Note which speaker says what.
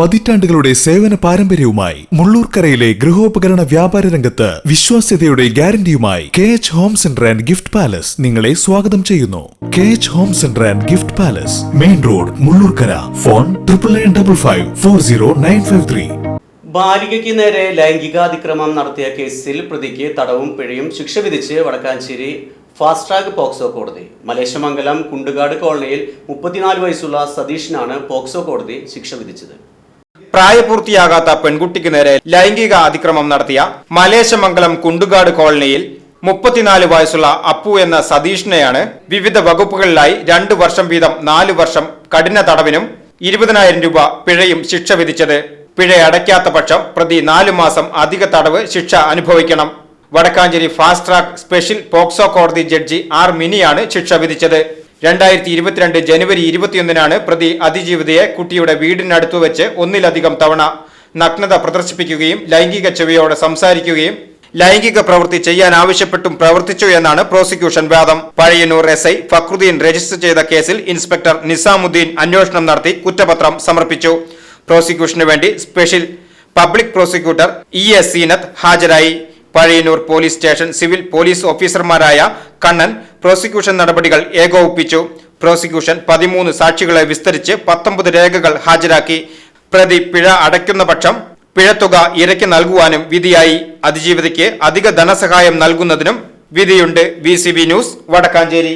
Speaker 1: പതിറ്റാണ്ടുകളുടെ സേവന പാരമ്പര്യവുമായി മുള്ളൂർക്കരയിലെ ഗൃഹോപകരണ വ്യാപാര രംഗത്ത് വിശ്വാസ്യതയുടെ ഗ്യാരണ്ടിയുമായി K H home centre and gift palace നിങ്ങളെ സ്വാഗതം ചെയ്യുന്നു. K H home centre and gift palace main road Mullurkara. Phone triple nine double five four zero nine five three.
Speaker 2: ബാലികയ്ക്ക് നേരെ ലൈംഗികാതിക്രമം നടത്തിയ കേസിൽ പ്രതിക്ക് തടവും പിഴയും ശിക്ഷ വിധിച്ച് വടക്കാഞ്ചേരി ഫാസ്റ്റ് ട്രാക്ക് പോക്സോ കോടതി. മലേശമംഗലം കുണ്ടുകാട് കോളനിയിൽ മുപ്പത്തിനാല് വയസ്സുള്ള സതീഷിനാണ് പോക്സോ കോടതി ശിക്ഷ വിധിച്ചത്.
Speaker 3: പ്രായപൂർത്തിയാകാത്ത പെൺകുട്ടിക്ക് നേരെ ലൈംഗിക അതിക്രമം നടത്തിയ മലേശമംഗലം കുണ്ടുകാട് കോളനിയിൽ മുപ്പത്തിനാല് വയസ്സുള്ള അപ്പു എന്ന സതീഷിനെയാണ് വിവിധ വകുപ്പുകളിലായി രണ്ടു വർഷം വീതം നാല് വർഷം കഠിന തടവിനും ഇരുപതിനായിരം രൂപ പിഴയും ശിക്ഷ വിധിച്ചത്. പിഴ അടയ്ക്കാത്ത പക്ഷം പ്രതി നാലു മാസം അധിക തടവ് ശിക്ഷ അനുഭവിക്കണം. Vadakkanchery fast track special POCSO കോടതി ജഡ്ജി ആർ മിനിയാണ് ശിക്ഷ വിധിച്ചത്. രണ്ടായിരത്തി ഇരുപത്തിരണ്ട് ജനുവരി ഇരുപത്തിയൊന്നിനാണ് പ്രതി അതിജീവിതയെ കുട്ടിയുടെ വീടിനടുത്തു വെച്ച് ഒന്നിലധികം തവണ നഗ്നത പ്രദർശിപ്പിക്കുകയും ലൈംഗിക ചെവിയോടെ സംസാരിക്കുകയും ലൈംഗിക പ്രവൃത്തി ചെയ്യാൻ ആവശ്യപ്പെട്ടും പ്രവർത്തിച്ചു എന്നാണ് പ്രോസിക്യൂഷൻ വാദം. Pazhayannur S I Fakruddin register ചെയ്ത കേസിൽ ഇൻസ്പെക്ടർ നിസാമുദ്ദീൻ അന്വേഷണം നടത്തി കുറ്റപത്രം സമർപ്പിച്ചു. പ്രോസിക്യൂഷനു വേണ്ടി special public prosecutor E S Seenath ഹാജരായി. Pazhayannur police station civil police ഓഫീസർമാരായ കണ്ണൻ പ്രോസിക്യൂഷൻ നടപടികൾ ഏകോപിപ്പിച്ചു. പ്രോസിക്യൂഷൻ പതിമൂന്ന് സാക്ഷികളെ വിസ്തരിച്ച് പത്തൊമ്പത് രേഖകൾ ഹാജരാക്കി. പ്രതി പിഴ അടയ്ക്കുന്ന പക്ഷം പിഴത്തുക ഇരയ്ക്ക് നൽകുവാനും വിധിയായി. അതിജീവിതയ്ക്ക് അധിക ധനസഹായം നൽകുന്നതിനും വിധിയുണ്ട്. V news Vadakkanchery.